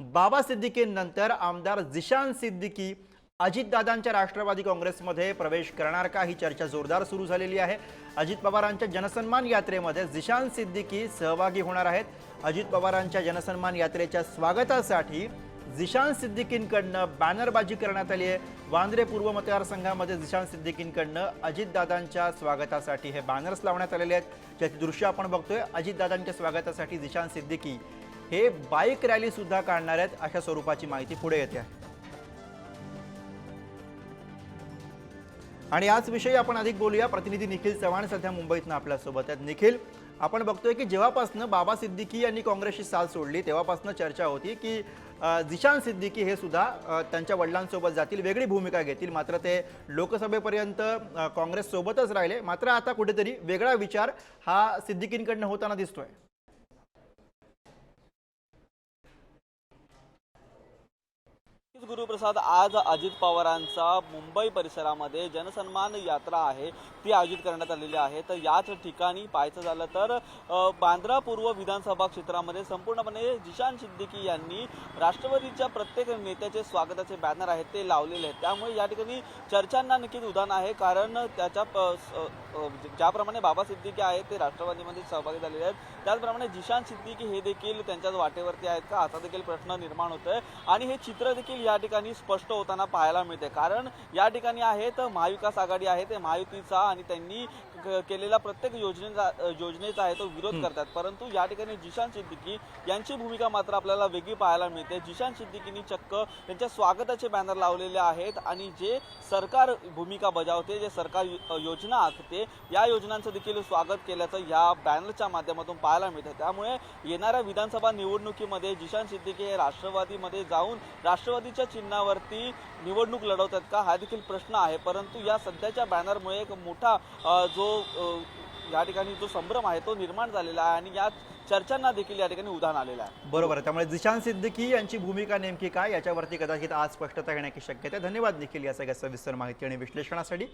बाबा सिद्दीकीनंतर आमदार जिशान सिद्दीकी अजितदादांच्या राष्ट्रवादी काँग्रेसमध्ये प्रवेश करणार का? ही चर्चा जोरदार सुरू झालेली आहे. अजित पवारांच्या जनसन्मान यात्रेमध्ये जिशान सिद्दीकी सहभागी होणार आहेत. अजित पवारांच्या जनसन्मान यात्रेच्या स्वागतासाठी जिशान सिद्दीकींकडनं बॅनरबाजी करण्यात आली आहे. वांद्रे पूर्व मतदारसंघामध्ये जिशान सिद्दीकींकडनं अजितदादांच्या स्वागतासाठी हे बॅनर्स लावण्यात आलेले आहेत. ज्याची दृश्य आपण बघतोय. अजितदादांच्या स्वागतासाठी जिशान सिद्दीकी हे बाईक रॅली सुद्धा काढणार आहेत अशा स्वरूपाची माहिती पुढे येते. आहे आणि याच विषयी आपण अधिक बोलूया. प्रतिनिधी निखिल चव्हाण सध्या मुंबईतनं आपल्यासोबत आहेत. निखिल आपण बघतोय की जेव्हापासनं बाबा सिद्दीकी यांनी काँग्रेसची साल सोडली तेव्हापासनं चर्चा होती की जिशान सिद्दीकी हे सुद्धा त्यांच्या वडिलांसोबत जातील वेगळी भूमिका घेतील. मात्र ते लोकसभेपर्यंत काँग्रेससोबतच राहिले. मात्र आता कुठेतरी वेगळा विचार हा सिद्दीकींकडनं होताना दिसतोय. गुरुप्रसाद आज अजित पवारांचा मुंबई परिसरामध्ये जनसन्मान यात्रा आहे. ती आयोजित करण्यात आलेली आहे. तर याच ठिकाणी पाहायचं झालं तर बांद्रा पूर्व विधानसभा क्षेत्रामध्ये संपूर्णपणे जिशान सिद्दीकी यांनी राष्ट्रवादीच्या प्रत्येक नेत्याचे स्वागताचे बॅनर आहेत ते लावलेले आहेत. त्यामुळे या ठिकाणी चर्चांना नक्कीच उदाहरण आहे. कारण त्याच्या प- ज्याप्रमाणे बाबा सिद्दीकी आहेत ते राष्ट्रवादीमध्ये सहभागी झालेले आहेत. त्याचप्रमाणे जिशान सिद्दीकी हे देखील त्यांच्याच वाटेवरती आहेत का? असा देखील प्रश्न निर्माण होतोय. आणि हे चित्र देखील या ठिकाणी स्पष्ट होताना पाहायला मिळते. कारण या ठिकाणी आहेत महाविकास आघाडी आहे ते महायुतीचा आणि त्यांनी क- केलेला प्रत्येक योजनेचा योजनेचा आहे तो विरोध करतात. परंतु या ठिकाणी जिशान सिद्दीकी यांची भूमिका मात्र आपल्याला वेगळी पाहायला मिळते. जिशान सिद्दीकीनी चक्क त्यांच्या स्वागताचे बॅनर लावलेले आहेत आणि जे सरकार भूमिका बजावते जे सरकार योजना आखते या योजनांचं देखील स्वागत केल्याचं या बॅनरच्या माध्यमातून पाहायला मिळतं. त्यामुळे येणाऱ्या विधानसभा निवडणुकीमध्ये जिशान सिद्दीकी हे राष्ट्रवादीमध्ये जाऊन राष्ट्रवादीच्या चिन्हावरती निवडणूक लढवतात का? हा देखील प्रश्न आहे. परंतु या सध्याच्या बॅनरमुळे एक मोठा जो या ठिकाणी जो संभ्रम आहे तो निर्माण झालेला आहे आणि या चर्चांना देखील या ठिकाणी उधाण आलेलं आहे. बरोबर आहे. त्यामुळे जिशान सिद्दीकी यांची भूमिका नेमकी काय? याच्यावरती कदाचित आज स्पष्टता येण्याची शक्यता धन्यवाद निखिल या सगळ्या सविस्तर माहिती आणि विश्लेषणासाठी.